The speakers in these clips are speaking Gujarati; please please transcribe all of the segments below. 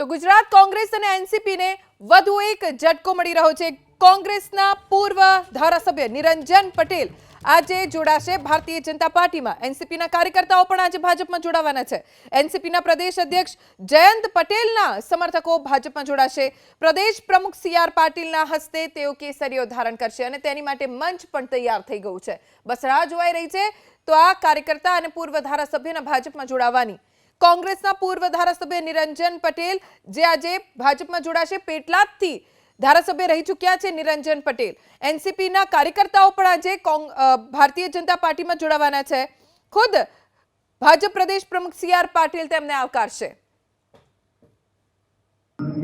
તો ગુજરાત કોંગ્રેસ અને એનસીપીને વધુ એક ઝટકો મળી રહ્યો છે. કોંગ્રેસના પૂર્વ ધારાસભ્ય નિરંજન પટેલ આજે જોડાશે. ભારતીય જનતા પાર્ટીમાં એનસીપીના કાર્યકર્તાઓ પણ આજે ભાજપમાં જોડાવાના છે. એનસીપીના પ્રદેશ અધ્યક્ષ જયંત પટેલના સમર્થકો ભાજપમાં જોડાશે. પ્રદેશ પ્રમુખ સી આર પાટીલના હસ્તે તેઓ કેસરીઓ ધારણ કરશે અને તેની માટે મંચ પણ તૈયાર થઈ ગયું છે. બસ રાહ જોવાઈ રહી છે. તો આ કાર્યકર્તા અને પૂર્વ ધારાસભ્યના ભાજપમાં જોડાવાની કોંગ્રેસના પૂર્વ ધારાસભ્ય નિરંજન પટેલ, જે આજે ભાજપમાં જોડાશે, પેટલાદથી ધારાસભ્ય રહી ચૂક્યા છે નિરંજન પટેલ. એનસીપીના કાર્યકર્તાઓ પણ આજે ભારતીય જનતા પાર્ટીમાં જોડાવાના છે. ખુદ ભાજપ પ્રદેશ પ્રમુખ સી આર પાટીલ તેમને આવકારશે.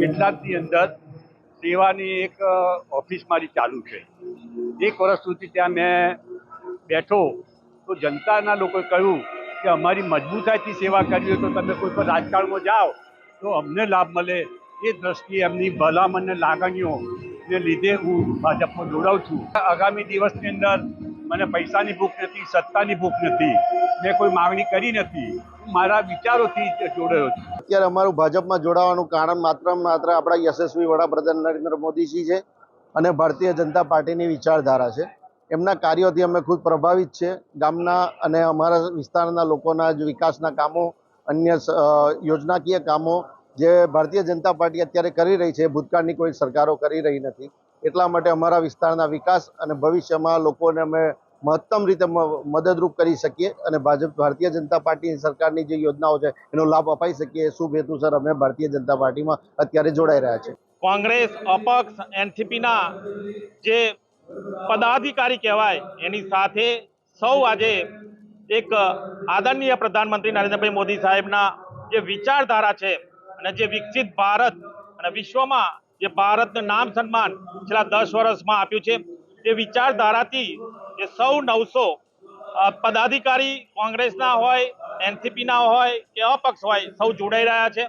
કેટલાકની અંદર સેવાની એક ઓફિસ મારી ચાલુ છે. એક વર્ષ સુધી ત્યાં મેં બેઠો તો જનતાના લોકોએ કહ્યું કે અમારી મજબૂતાઈથી સેવા કરવી હોય તો તમે કોઈ પણ રાજકારણમાં જાઓ, તો અમને લાભ મળે. એ દ્રષ્ટિએ એમની ભલામણ ને લાગણીઓ ને લીધે હું ભાજપમાં જોડાઉં છું. આગામી દિવસની અંદર મને પૈસાની ભૂખ નથી, સત્તાની ભૂખ નથી, મેં કોઈ માગણી કરી નથી. મારા વિચારોથી જોડાયો છું. અત્યારે અમારું ભાજપમાં જોડાવાનું કારણ માત્ર માત્ર આપણા યશસ્વી વડાપ્રધાન નરેન્દ્ર મોદીજી છે અને ભારતીય જનતા પાર્ટીની વિચારધારા છે. એમના કાર્યોથી અમે ખુદ પ્રભાવિત છે. ગામના અને અમારા વિસ્તારના લોકોના જ વિકાસના કામો, અન્ય યોજનાકીય કામો જે ભારતીય જનતા પાર્ટી અત્યારે કરી રહી છે ભૂતકાળની કોઈ સરકારો કરી રહી નથી. એટલા માટે અમારા વિસ્તારના વિકાસ અને ભવિષ્યમાં લોકોને અમે મહત્તમ રીતે મદદરૂપ કરી શકીએ અને ભાજપ, ભારતીય જનતા પાર્ટી સરકારની જે યોજનાઓ છે એનો લાભ અપાઈ શકીએ. શુભ હેતુસર અમે ભારતીય જનતા પાર્ટીમાં અત્યારે જોડાઈ રહ્યા છે. કોંગ્રેસ, અપક્ષ, એનસીપીના જે પદાધિકારી કહેવાય. એની સાથે સૌ આજે એક આદરણીય પ્રધાનમંત્રી નરેન્દ્રભાઈ મોદી સાહેબના જે વિચારધારા છે અને જે વિકસિત ભારત અને વિશ્વમાં જે ભારતનું નામ સન્માન છેલ્લા દસ વર્ષમાં આપ્યું છે, એ વિચારધારાથી એ સૌ નવસો પદાધિકારી કોંગ્રેસના હોય, એનસીપીના હોય કે અપક્ષ હોય સૌ જોડાઈ રહ્યા છે.